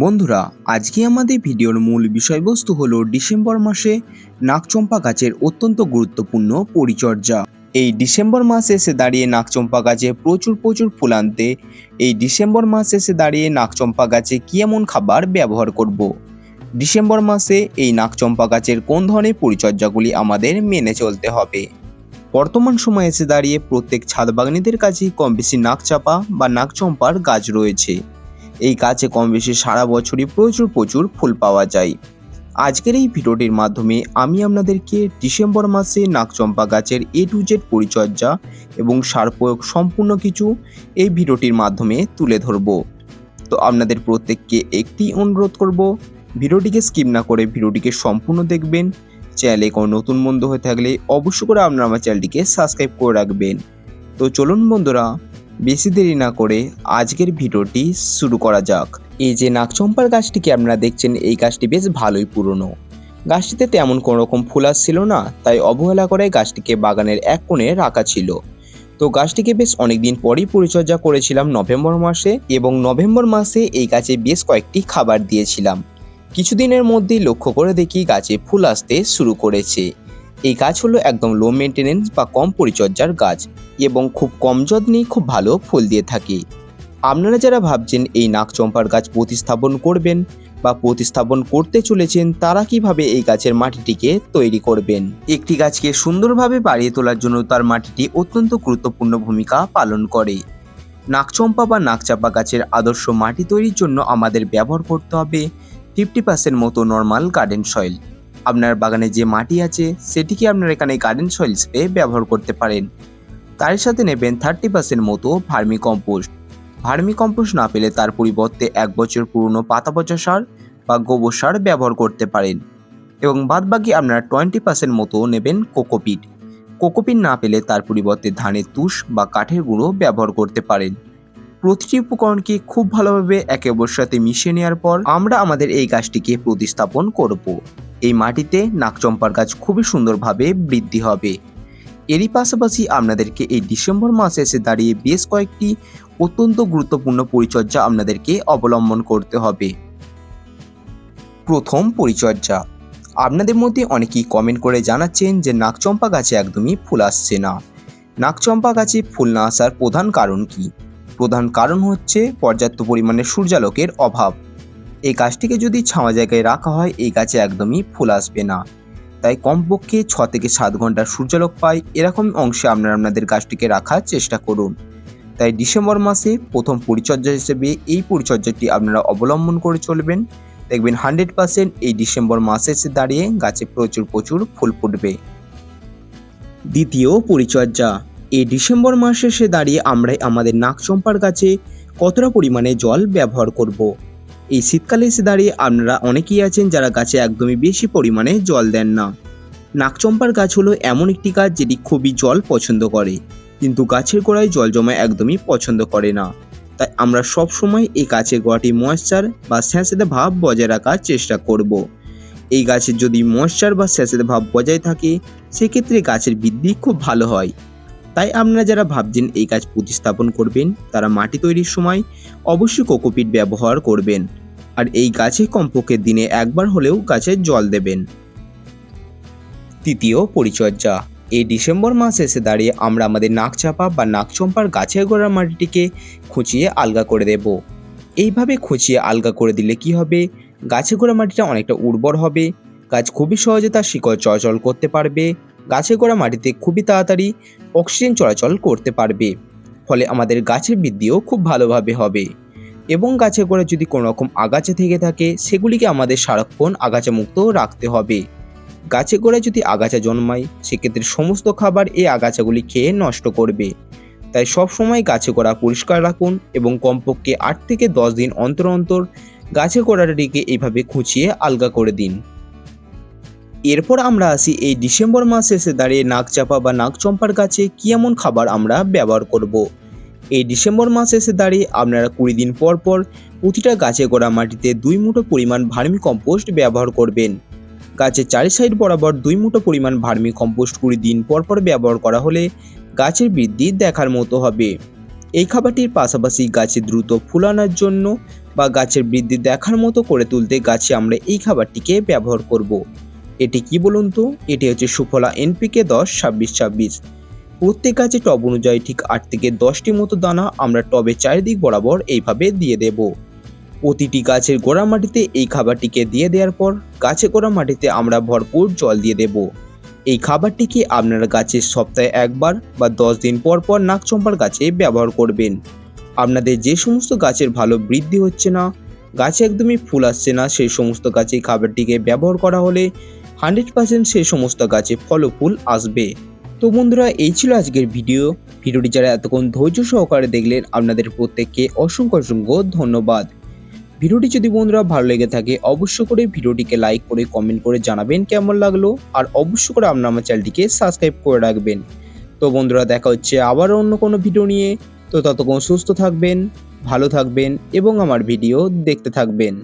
বন্ধুরা, আজকে আমাদের ভিডিওর মূল বিষয়বস্তু হলো ডিসেম্বর মাসে নাকচম্পা গাছের অত্যন্ত গুরুত্বপূর্ণ পরিচর্যা। এই ডিসেম্বর মাস এসে দাঁড়িয়ে নাকচম্পা গাছে প্রচুর প্রচুর ফুল আনতে, এই ডিসেম্বর মাস এসে দাঁড়িয়ে নাকচম্পা গাছে কী এমন খাবার ব্যবহার করব। ডিসেম্বর মাসে এই নাকচম্পা গাছের কোন ধরনের পরিচর্যাগুলি আমাদের মেনে চলতে হবে? বর্তমান সময়ে এসে দাঁড়িয়ে প্রত্যেক ছাদ কাছেই কম বেশি নাকচাপা বা নাকচম্পার গাছ রয়েছে। এই গাছে কম বেশি সারা বছরই প্রচুর প্রচুর ফুল পাওয়া যায়। আজকের এই ভিডিওটির মাধ্যমে আমি আপনাদেরকে ডিসেম্বর মাসে নাকচম্পা গাছের এ টু জেড পরিচর্যা এবং সার প্রয়োগ সম্পূর্ণ কিছু এই ভিডিওটির মাধ্যমে তুলে ধরব। তো আপনাদের প্রত্যেককে একটি অনুরোধ করব, ভিডিওটিকে স্কিপ না করে ভিডিওটিকে সম্পূর্ণ দেখবেন। চ্যানেলে কোনো নতুন বন্ধু হয়ে থাকলে অবশ্যই করে আপনারা আমার চ্যানেলটিকে সাবস্ক্রাইব করে রাখবেন। তো চলুন বন্ধুরা বেশি দেরি না করে আজকের ভিডিওটি শুরু করা যাক। এই যে নাকচম্পার গাছটিকে আপনারা দেখছেন, এই গাছটি বেশ ভালোই পুরনো। গাছটিতে তেমন কোনো রকম ফুল আসছিল না, তাই অবহেলা করে গাছটিকে বাগানের এক কোণে রাখা ছিল। তো গাছটিকে বেশ অনেকদিন পরই পরিচর্যা করেছিলাম নভেম্বর মাসে এবং নভেম্বর মাসে এই গাছে বেশ কয়েকটি খাবার দিয়েছিলাম। কিছুদিনের মধ্যেই লক্ষ্য করে দেখি গাছে ফুল আসতে শুরু করেছে। এই গাছ হলো একদম লো মেনটেনেন্স বা কম পরিচর্যার গাছ এবং খুব কম যত্নেই খুব ভালো ফুল দিয়ে থাকে। আপনারা যারা ভাবছেন এই নাকচম্পার গাছ প্রতিস্থাপন করবেন বা প্রতিস্থাপন করতে চলেছেন, তারা কীভাবে এই গাছের মাটিটিকে তৈরি করবেন? একটি গাছকে সুন্দরভাবে বাড়িয়ে তোলার জন্য তার মাটিটি অত্যন্ত গুরুত্বপূর্ণ ভূমিকা পালন করে। নাকচম্পা বা নাকচাপা গাছের আদর্শ মাটি তৈরির জন্য আমাদের ব্যবহার করতে হবে ফিফটি পার্সেন্ট মতো নর্মাল গার্ডেন সয়েল আপনার বাগানে যে মাটি আছে, সেটিকে আপনার এখানে গার্ডেন সয়েল হিসেবে ব্যবহার করতে পারেন। তার সাথে নেবেন থার্টি পার্সেন্ট মতো ভার্মি কম্পোস্ট। ভার্মি কম্পোস্ট না পেলে তার পরিবর্তে এক বছর পুরনো পাতা পচা সার বা গোবর সার ব্যবহার করতে পারেন। এবং বাদবাকি আপনারা টোয়েন্টি পার্সেন্ট মতো নেবেন কোকোপিট। কোকোপিট না পেলে তার পরিবর্তে ধানের তুষ বা কাঠের গুঁড়ো ব্যবহার করতে পারেন। প্রতিটি উপকরণকে খুব ভালোভাবে একে অপরের সাথে মিশিয়ে নেওয়ার পর আমরা আমাদের এই গাছটিকে প্রতিস্থাপন করব। এই মাটিতে নাকচম্পার গাছ খুবই সুন্দরভাবে বৃদ্ধি হবে। এরই পাশাপাশি আপনাদেরকে এই ডিসেম্বর মাসে এসে দাঁড়িয়ে বেশ কয়েকটি অত্যন্ত গুরুত্বপূর্ণ পরিচর্যা আপনাদেরকে অবলম্বন করতে হবে। প্রথম পরিচর্যা। আপনাদের মধ্যে অনেকেই কমেন্ট করে জানাচ্ছেন যে নাকচম্পা গাছে একদমই ফুল আসছে না। নাকচম্পা গাছে ফুল না আসার প্রধান কারণ কি? প্রধান কারণ হচ্ছে পর্যাপ্ত পরিমাণে সূর্যালোকের অভাব। এই গাছটিকে যদি ছাওয়া জায়গায় রাখা হয়, এই গাছে একদমই ফুল আসবে না। তাই কমপক্ষে ছ থেকে সাত ঘণ্টা সূর্যালোক পায়, এরকম অংশে আপনারা আপনাদের গাছটিকে রাখার চেষ্টা করুন। তাই ডিসেম্বর মাসে প্রথম পরিচর্যা হিসেবে এই পরিচর্যাটি আপনারা অবলম্বন করে চলবেন। দেখবেন হান্ড্রেড পার্সেন্ট এই ডিসেম্বর মাসে এসে দাঁড়িয়ে গাছে প্রচুর প্রচুর ফুল ফুটবে। দ্বিতীয় পরিচর্যা। এই ডিসেম্বর মাসে এসে দাঁড়িয়ে আমরা আমাদের নাকচম্পার গাছে কতটা পরিমাণে জল ব্যবহার করব। এই শীতকালে এসে দাঁড়িয়ে আপনারা অনেকেই আছেন যারা গাছে একদমই বেশি পরিমাণে জল দেন না। নাকচম্পার গাছ হলো এমন একটি গাছ যেটি খুবই জল পছন্দ করে, কিন্তু গাছের গোড়ায় জল জমা একদমই পছন্দ করে না। তাই আমরা সব সময় এই গাছের গোড়াটি ময়েশ্চার বা স্যাঁতস্যাঁতে ভাব বজায় রাখার চেষ্টা করব। এই গাছের যদি ময়েশ্চার বা স্যাঁতস্যাঁতে ভাব বজায় থাকে, সেক্ষেত্রে গাছের বৃদ্ধি খুব ভালো হয়। তাই আপনারা যারা ভাবছেন এই গাছ প্রতিস্থাপন করবেন, তারা মাটি তৈরির সময় অবশ্যই কোকোপিট ব্যবহার করবেন। আর এই গাছে কমপক্ষে দিনে একবার হলেও গাছে জল দেবেন। তৃতীয় পরিচর্যা। এই ডিসেম্বর মাস এসে দাঁড়িয়ে আমরা আমাদের নাকচাপা বা নাকচম্পার গাছের গোড়ার মাটিটিকে খুঁচিয়ে আলগা করে দেব। এইভাবে খুঁচিয়ে আলগা করে দিলে কি হবে? গাছের গোড়া মাটিটা অনেকটা উর্বর হবে। গাছ খুবই সহজে তার শিকড় চলাচল করতে পারবে। গাছের গোড়া মাটিতে খুবই তাড়াতাড়ি অক্সিজেন চলাচল করতে পারবে। ফলে আমাদের গাছের বৃদ্ধিও খুব ভালোভাবে হবে। এবং গাছে গোড়া যদি কোনো রকম আগাছা থেকে থাকে, সেগুলিকে আমাদের সারাক্ষণ আগাছা মুক্ত রাখতে হবে। গাছে গোড়ায় যদি আগাছা জন্মায়, সেক্ষেত্রে সমস্ত খাবার এই আগাছাগুলি খেয়ে নষ্ট করবে। তাই সব সময় গাছে গোড়া পরিষ্কার রাখুন এবং কমপক্ষে আট থেকে দশ দিন অন্তর অন্তর গাছে গোড়াটিকে এইভাবে খুঁচিয়ে আলগা করে দিন। এরপর আমরা আসি এই ডিসেম্বর মাস এসে দাঁড়িয়ে নাকচাপা বা নাকচম্পার গাছে কি এমন খাবার আমরা ব্যবহার করব। এই ডিসেম্বর মাস এসে দাঁড়িয়ে আপনারা কুড়ি দিন পর পর প্রতিটা গাছে গোড়া মাটিতে দুই মুঠো পরিমাণ ভার্মি কম্পোস্ট ব্যবহার করবেন গাছের চারি সাইড বরাবর দুই মুঠো পরিমাণ ভার্মি কম্পোস্ট কুড়ি দিন পর পর ব্যবহার করা হলে গাছের বৃদ্ধি দেখার মতো হবে এই খাবারটির পাশাপাশি গাছে দ্রুত ফুল আনার জন্য বা গাছের বৃদ্ধি দেখার মতো করে তুলতে গাছে আমরা এই খাবারটিকে ব্যবহার করব। এটি কি বলুন তো? এটি হচ্ছে সুফলা এনপিকে দশ, ছাব্বিশ ছাব্বিশ। প্রত্যেক গাছে টব অনুযায়ী ঠিক আট থেকে দশটি মতো দানা আমরা টবের চারিদিক বরাবর এইভাবে দিয়ে দেব। প্রতিটি গাছের গোড়া মাটিতে এই খাবারটিকে দিয়ে দেওয়ার পর গাছে গোড়া মাটিতে আমরা ভরপুর জল দিয়ে দেব। এই খাবারটিকে আপনারা গাছের সপ্তাহে একবার বা দশ দিন পর পর নাকচম্পার গাছে ব্যবহার করবেন। আপনাদের যে সমস্ত গাছের ভালো বৃদ্ধি হচ্ছে না, গাছে একদমই ফুল আসছে না, সেই সমস্ত গাছে খাবারটিকে ব্যবহার করা হলে হান্ড্রেড পার্সেন্ট সেই সমস্ত গাছে ফল ফুল আসবে। তো বন্ধুরা, এই ছিল আজকের ভিডিও। ভিডিওটি যারা এতক্ষণ ধৈর্য সহকারে দেখলেন, আপনাদের প্রত্যেককে অসংখ্য অসংখ্য ধন্যবাদ। ভিডিওটি যদি বন্ধুরা ভালো লেগে থাকে অবশ্য করে ভিডিওটিকে লাইক করে, কমেন্ট করে জানাবেন কেমন লাগল। আর অবশ্য করে আপনার আমার চ্যানেলটিকে সাবস্ক্রাইব করে রাখবেন। তো বন্ধুরা, দেখা হচ্ছে আবার অন্য কোনো ভিডিও নিয়ে। তো ততক্ষণ সুস্থ থাকবেন, ভালো থাকবেন এবং আমার ভিডিও দেখতে থাকবেন।